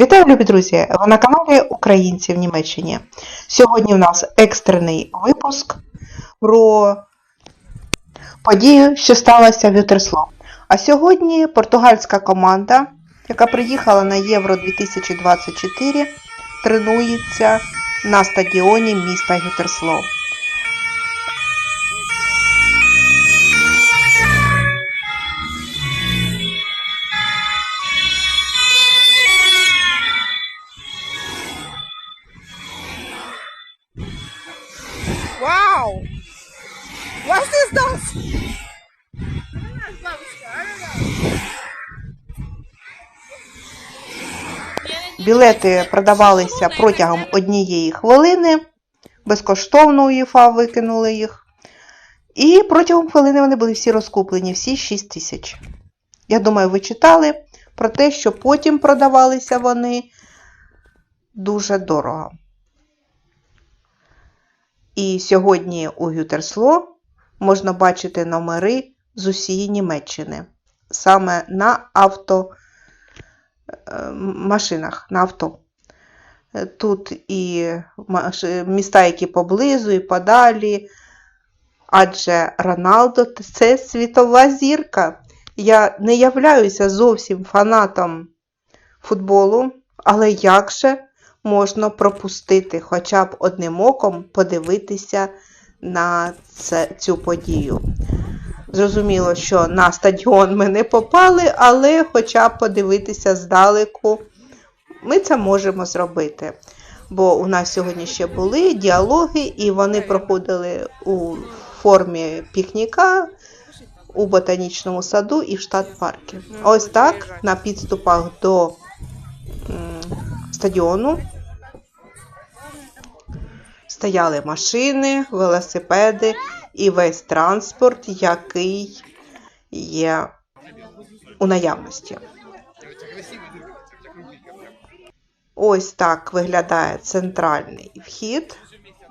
Вітаю, любі друзі! Ви на каналі Українці в Німеччині. Сьогодні у нас екстрений випуск про подію, що сталося в Ютерсло. А сьогодні португальська команда, яка приїхала на Євро 2024, тренується на стадіоні міста Ютерсло. Ist? Білети продавалися протягом однієї хвилини. Безкоштовно УЄФА викинули їх. І протягом хвилини вони були всі розкуплені, всі 6 тисяч. Я думаю, ви читали про те, що потім продавалися вони дуже дорого. І сьогодні у Гютерсло можна бачити номери з усієї Німеччини. Саме на авто е, на авто. Е, Тут і міста, які поблизу, і подалі. Адже Роналдо це світова зірка. Я не являюся зовсім фанатом футболу, але як же можна пропустити хоча б одним оком подивитися на це, цю подію. Зрозуміло, що на стадіон ми не попали, але хоча б подивитися здалеку ми це можемо зробити. Бо у нас сьогодні ще були діалоги, і вони проходили у формі пікніка у ботанічному саду і в штат парку. Ось так на підступах до стадіону стояли машини, велосипеди і весь транспорт, який є у наявності. Ось так виглядає центральний вхід,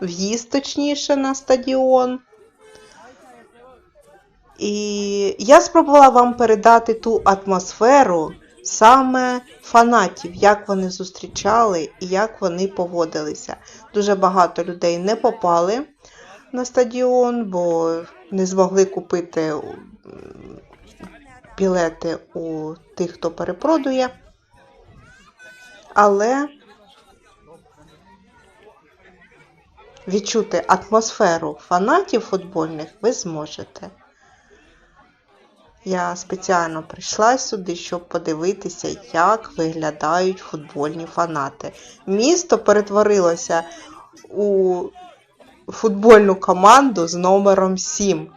в'їзд точніше на стадіон. І я спробувала вам передати ту атмосферу саме фанатів, як вони зустрічали і як вони поводилися. Дуже багато людей не попали на стадіон, бо не змогли купити білети у тих, хто перепродує. Але відчути атмосферу фанатів футбольних ви зможете. Я спеціально прийшла сюди, щоб подивитися, як виглядають футбольні фанати. Місто перетворилося у футбольну команду з номером 7.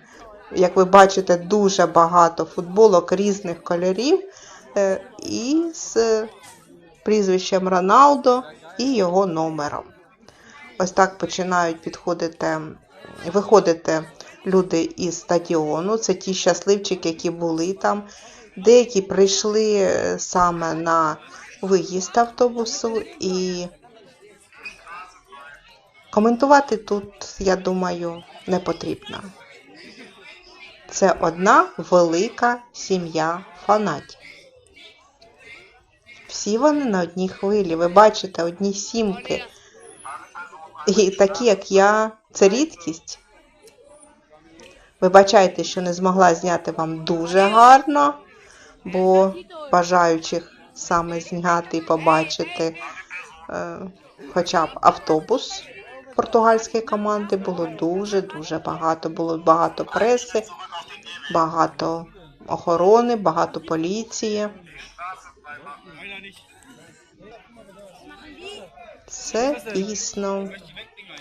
Як ви бачите, дуже багато футболок різних кольорів е, і з прізвищем Роналдо і його номером. Ось так починають підходити, виходити люди із стадіону. Це ті щасливчики, які були там. Деякі прийшли е, саме на виїзд автобусу і коментувати тут, я думаю, не потрібно. Це одна велика сім'я фанатів. Всі вони на одній хвилі. Ви бачите одні сімки. І такі, як я, це рідкість. Вибачайте, що не змогла зняти вам дуже гарно, бо бажаючих саме зняти і побачити е, хоча б автобус португальської команди було дуже-дуже багато. Було багато преси, багато охорони, багато поліції. Це дійсно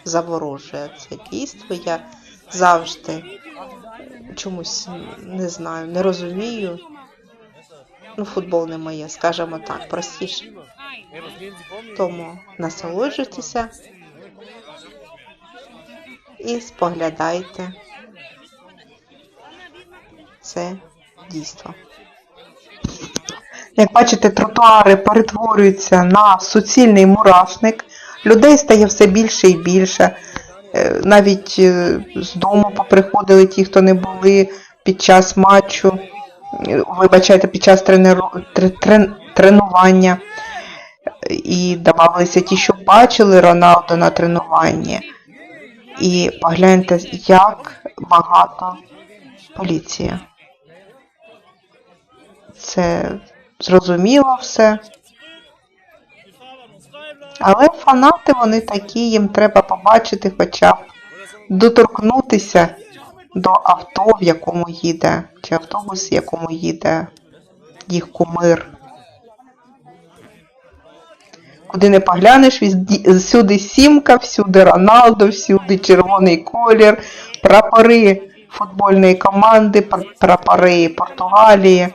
заворожує це дійство. Я завжди чомусь не знаю, не розумію. Ну, футбол не моє, скажімо так, простіше. Тому насолоджуйтеся і споглядайте це дійство. Як бачите, тротуари перетворюються на суцільний мурашник. Людей стає все більше і більше. Е, Навіть е, з дому поприходили ті, хто не були під час матчу, е, вибачайте, під час тренування. і додавалися ті, що бачили Роналдо на тренуванні. І погляньте, як багато поліції. Це зрозуміло все. Але фанати вони такі, їм треба побачити хоча б доторкнутися до авто, в якому їде, чи автобус, в якому їде їх кумир. Куди не поглянеш, всюди сімка, всюди Роналдо, всюди червоний колір, прапори футбольної команди, прапори Португалії.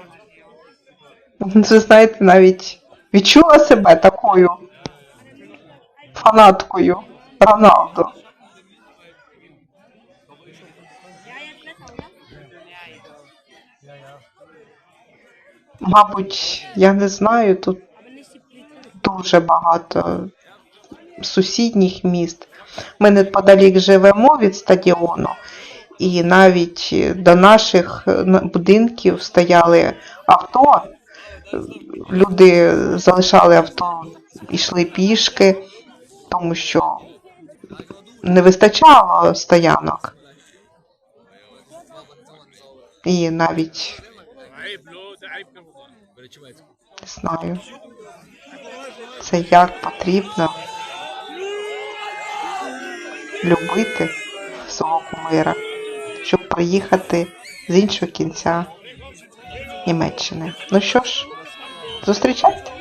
Ви знаєте, навіть відчула себе такою фанаткою Роналдо. Мабуть, я не знаю, тут дуже багато сусідніх міст. Ми неподалік живемо від стадіону, і навіть до наших будинків стояли авто. Люди залишали авто, йшли пішки, тому що не вистачало стоянок. І навіть не знаю. Це як потрібно любити свого кумира, щоб приїхати з іншого кінця Німеччини. Ну що ж, зустрічайте.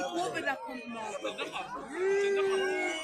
我不在乎你真的好真的好。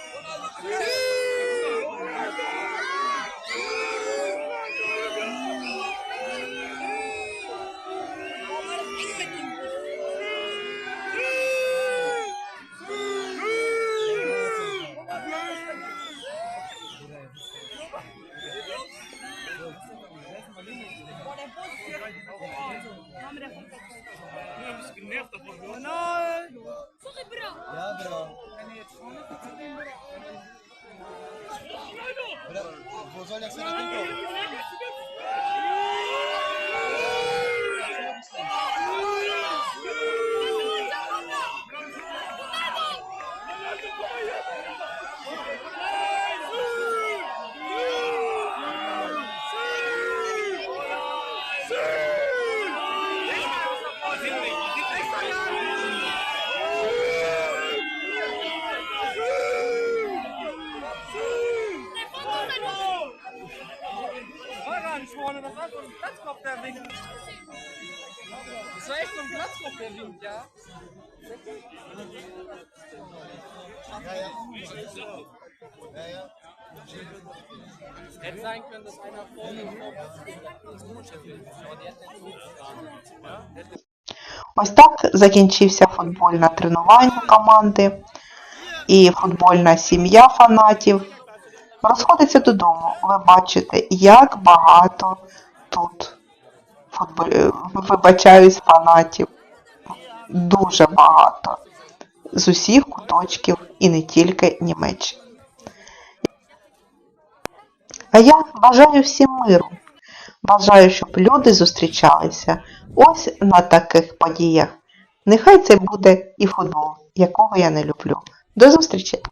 Pues hoy la cena dass einer vorne ins Wohnchef will. Aber der hat nicht so ja? Ось так закінчився футбольне тренування команди і футбольна сім'я фанатів. Розходиться додому. Ви бачите, як багато тут вибачаюсь фанатів. Дуже багато. З усіх куточків і не тільки Німеччини. А я бажаю всім миру. Бажаю, щоб люди зустрічалися ось на таких подіях. Нехай це буде і футбол, якого я не люблю. До зустрічі!